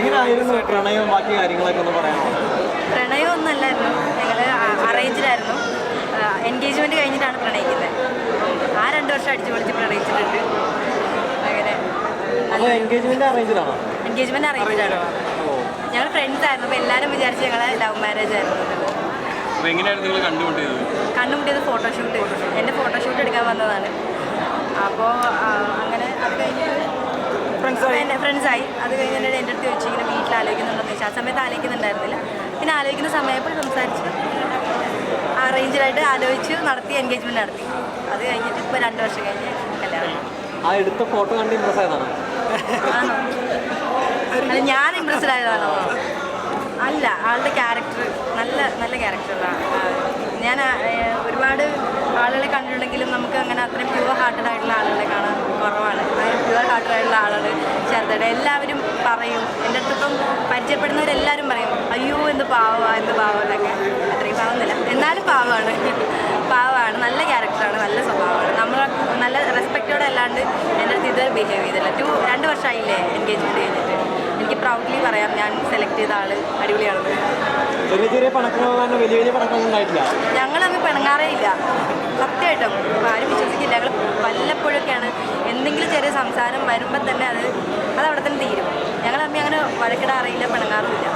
എങ്ങനെയായിരുന്നു പ്രണയവും ബാക്കി കാര്യങ്ങളൊക്കെ ഒന്ന് പറയാമോ? പ്രണയമൊന്നുമല്ലായിരുന്നു ഞങ്ങൾ അറേഞ്ചിലായിരുന്നു എൻഗേജ്മെന്റ് കഴിഞ്ഞിട്ടാണ് പ്രണയിക്കുന്നത്. ആ രണ്ട് വർഷം അടിച്ചു പൊളിച്ച് പ്രണയിച്ചിട്ടുണ്ട്. അങ്ങനെ. എൻഗേജ്മെന്റ് അറേഞ്ചിലാണോ എൻഗേജ്മെന്റ് അറേഞ്ചിലാണ് ഞങ്ങൾ ഫ്രണ്ട്സ് ആയിരുന്നു. അപ്പോൾ എല്ലാവരും വിചാരിച്ച് ഞങ്ങളെ ലവ് മാരേജ് ആയിരുന്നു. കണ്ടുമുട്ടിയത്? കണ്ടുമുട്ടിയത് ഫോട്ടോഷൂട്ട് എന്റെ ഫോട്ടോഷൂട്ട് എടുക്കാൻ വന്നതാണ്. അപ്പോൾ അങ്ങനെ ഫ്രണ്ട്സായി അത് കഴിഞ്ഞ് എന്റെ എന്റെ അടുത്ത് ചോദിച്ചു ഇങ്ങനെ വീട്ടിൽ ആലോചിക്കുന്നുണ്ടെന്ന് ചോദിച്ചു. ആ സമയത്ത് ആലോചിക്കുന്നുണ്ടായിരുന്നില്ല. പിന്നെ ആലോചിക്കുന്ന സമയപ്പോൾ സംസാരിച്ച് അറേഞ്ചിലായിട്ട് ആലോചിച്ച് നടത്തി എൻഗേജ്മെന്റ് നടത്തി. അത് കഴിഞ്ഞിട്ട് ഇപ്പോൾ രണ്ട് വർഷം കഴിഞ്ഞ് കല്യാണം. ആ എടുത്ത ഫോട്ടോ കണ്ട് ഇമ്പ്രസ് ആയതാണോ? അല്ല ഞാൻ ഇമ്പ്രസ്ഡ് ആയതാണോ? അല്ല ആളുടെ ക്യാരക്ടർ നല്ല നല്ല ക്യാരക്ടറാണ് ഞാൻ ഒരുപാട് ആളുകളെ കണ്ടിട്ടുണ്ടെങ്കിലും നമുക്ക് അങ്ങനെ അത്രയും പ്യുവർ ഹാർട്ടഡ് ആയിട്ടുള്ള ആളുകളെ കാണാൻ കുറവാണ്. പ്യുവർ ഹാർട്ടഡ് ആയിട്ടുള്ള ആളുകൾ ചേർത്തിട്ട് എല്ലാവരും പറയും. എന്റെ അടുത്തിപ്പം പരിചയപ്പെടുന്നവരെല്ലാവരും പറയും അയ്യോ എന്ത് പാവമാണ് എന്ത് പാവം എന്നൊക്കെ. അത്രയും പാവുന്നില്ല എന്നാലും പാവമാണ്. പാവമാണ്. നല്ല ക്യാരക്ടറാണ് നല്ല സ്വഭാവമാണ്. നമ്മൾ നല്ല റെസ്പെക്റ്റോടെ അല്ലാണ്ട് എന്റെ അടുത്ത് ഇതുവരെ ബിഹേവ് ചെയ്തില്ല ടു രണ്ട് വർഷമായില്ലേ എൻഗേജ്മെന്റ് ചെയ്തിട്ട് എനിക്ക് പ്രൗഡ്ലി പറയാം ഞാൻ സെലക്ട് ചെയ്ത ആൾ അടിപൊളിയാണെന്ന്. ഞങ്ങൾ തമ്മിൽ പിണങ്ങാറേ ഇല്ല. സത്യമായിട്ടും ആരും വിശ്വസിക്കില്ല. ഞങ്ങൾ വല്ലപ്പോഴൊക്കെയാണ് എന്തെങ്കിലും ചെറിയ സംസാരം വരുമ്പോൾ തന്നെ അത് അത് അവിടെ തന്നെ തീരും. ഞങ്ങൾ തമ്മിൽ അങ്ങനെ വഴക്കിടാറില്ല പിണങ്ങാറുമില്ല.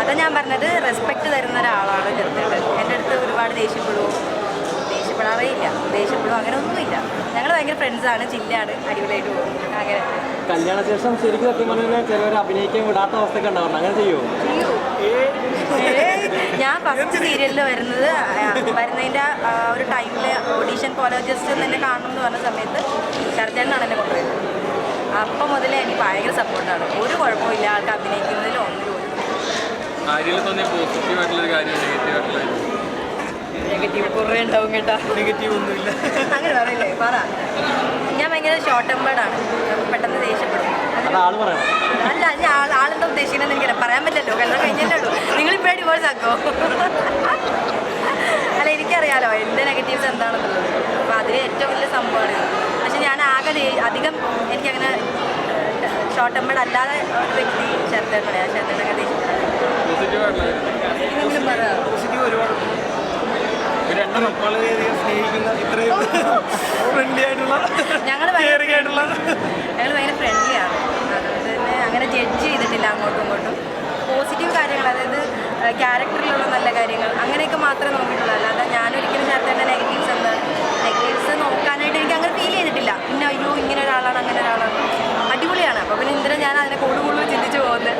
അതാ ഞാൻ പറഞ്ഞത് റെസ്പെക്റ്റ് തരുന്ന ഒരാളാണ് ചെറുത്തേട്ട് എന്റെ അടുത്ത് ഒരുപാട് ദേഷ്യപ്പെടുമോ ദേഷ്യപ്പെടാറേയില്ല ദേഷ്യപ്പെടുവോ? ദേഷ്യപ്പെടുമോ അങ്ങനെ ഒന്നുമില്ല. ഞങ്ങൾ ഭയങ്കര ഫ്രണ്ട്സാണ് ചില്ലാണ് അടിപൊളിയായിട്ട് പോകും. അങ്ങനെ. കല്യാണ ശേഷം ശരിക്കും സത്യം പറഞ്ഞാൽ ചിലവർ അഭിനയിക്കാൻ വിടാത്ത അവസ്ഥയൊക്കെ ഉണ്ടാവുന്നുണ്ട് അങ്ങനെ ചെയ്യുമോ ഏയ്, ഞാൻ ഫസ്റ്റ് സീരിയലിൽ വരുന്നത് വരുന്നതിന്റെ വരുന്നതിന്റെ ഒരു ടൈമിൽ ഓഡീഷൻ പോലെ ജസ്റ്റ് ഒന്ന് എന്നെ കാണണം എന്ന് പറഞ്ഞ സമയത്ത് ശരത്തേനാണ് എന്നെ കൊണ്ടുപോയത് അപ്പം മുതലേ എനിക്ക് ഭയങ്കര സപ്പോർട്ടാണ് ഒരു കുഴപ്പമില്ല ആൾക്ക് ഒന്നിലും ഒരു കാര്യം നെഗറ്റീവ് നെഗറ്റീവ് കുറേ ഉണ്ടാവും കേട്ടാ. നെഗറ്റീവ് ഒന്നുമില്ല. അങ്ങനെ പറയില്ലേ പറ. ഞാൻ ഭയങ്കര ഷോർട്ട് ടെമ്പേർഡ് ആണ് പെട്ടെന്ന് ദേഷ്യപ്പെടും. അത് ആൾ പറയണം. അല്ല ഞാൻ ആളെന്താ ഉദ്ദേശിക്കുന്നത് എനിക്കറിയാം. പറയാൻ പറ്റില്ലല്ലോ കല്യാണം ആക്കോ അല്ല എനിക്കറിയാലോ എന്റെ നെഗറ്റീവ്സ് എന്താണെന്നുള്ളത്. അപ്പോൾ അതിൽ ഏറ്റവും വലിയ സംഭവമാണ്. പക്ഷെ ഞാൻ ആകെ അധികം എനിക്കങ്ങനെ ഷോർട്ട് ടെമ്പേർഡ് അല്ലാതെ ഒരു വ്യക്തി ശരത്തേട്ടനെ ശരത്തേട്ടൊക്കെ ഞങ്ങൾ ഭയങ്കര ആയിട്ടുള്ള കാര്യം എന്തെങ്കിലും പറ പോസിറ്റീവ് ഒരുപാട് ഒരു രണ്ടെണ്ണം വളരെയധികം സ്നേഹിക്കുന്ന ഇത്രയും ഫ്രണ്ട്ലി ആയിട്ടുള്ള ഞങ്ങൾ കെയറിംഗ് ആയിട്ടുള്ള ഞങ്ങൾ ഭയങ്കര ഫ്രണ്ട്ലിയാണ് അതുകൊണ്ട് തന്നെ അങ്ങനെ ജഡ്ജ് ചെയ്തിട്ടില്ല അങ്ങോട്ടും ഇങ്ങോട്ടും പോസിറ്റീവ് കാര്യങ്ങൾ അതായത് ക്യാരക്ടറിലുള്ള നല്ല കാര്യങ്ങൾ അങ്ങനെയൊക്കെ മാത്രമേ നോക്കിയിട്ടുള്ളൂ. അല്ലാതെ ഞാനൊരിക്കലും ചേർത്തേണ്ട നെഗറ്റീവ്സ് എന്ത് നെഗറ്റീവ്സ് നോക്കാനായിട്ട് എനിക്ക് അങ്ങനെ ഫീൽ ചെയ്തിട്ടില്ല. പിന്നെ അയ്യോ ഇങ്ങനെ ഒരാളാണ് അങ്ങനെ ഒരാളാണ്. അടിപൊളിയാണ്. അപ്പോൾ പിന്നെ ഇന്ദ്രൻ ഞാൻ അതിനെ കൂടുതൽ കൂടുതൽ ചിന്തിച്ച് പോകുന്നത്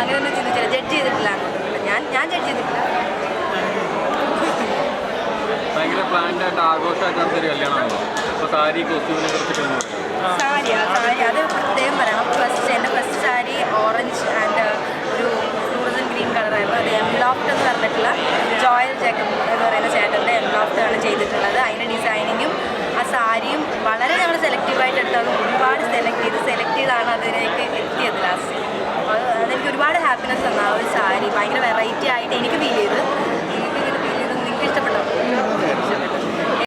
അങ്ങനെ ഒന്നും ചിന്തിച്ചില്ല. ജഡ്ജ് ചെയ്തിട്ടില്ല ഞാൻ ഞാൻ ജഡ്ജ് ചെയ്തിട്ടില്ല. ഭയങ്കര പ്ലാൻഡ് ആയിട്ട് ആഘോഷമായിട്ട് നടത്തിയൊരു കല്യാണമാണ് അപ്പോൾ സാരി കോസ്റ്റ്യൂമിനെ കുറിച്ചിട്ട് ഒന്ന് പറയാം സാരിയാ സാരി അത് പ്രത്യേകം പറയണം ഫസ്റ്റ് എന്റെ ഫസ്റ്റ് സാരി ഓറഞ്ച് ആൻഡ് ഒരു ഫ്ലൂറസൻ ഗ്രീൻ അത് എന്ന് പറഞ്ഞിട്ടുള്ള ജോയൽ ജേക്കബ് എന്ന് പറയുന്ന ചേട്ടന്റെ എംലോഫ്റ്റ് ആണ് ചെയ്തിട്ടുള്ളത്. അതിന്റെ ഡിസൈനിങ്ങും ആ സാരിയും വളരെ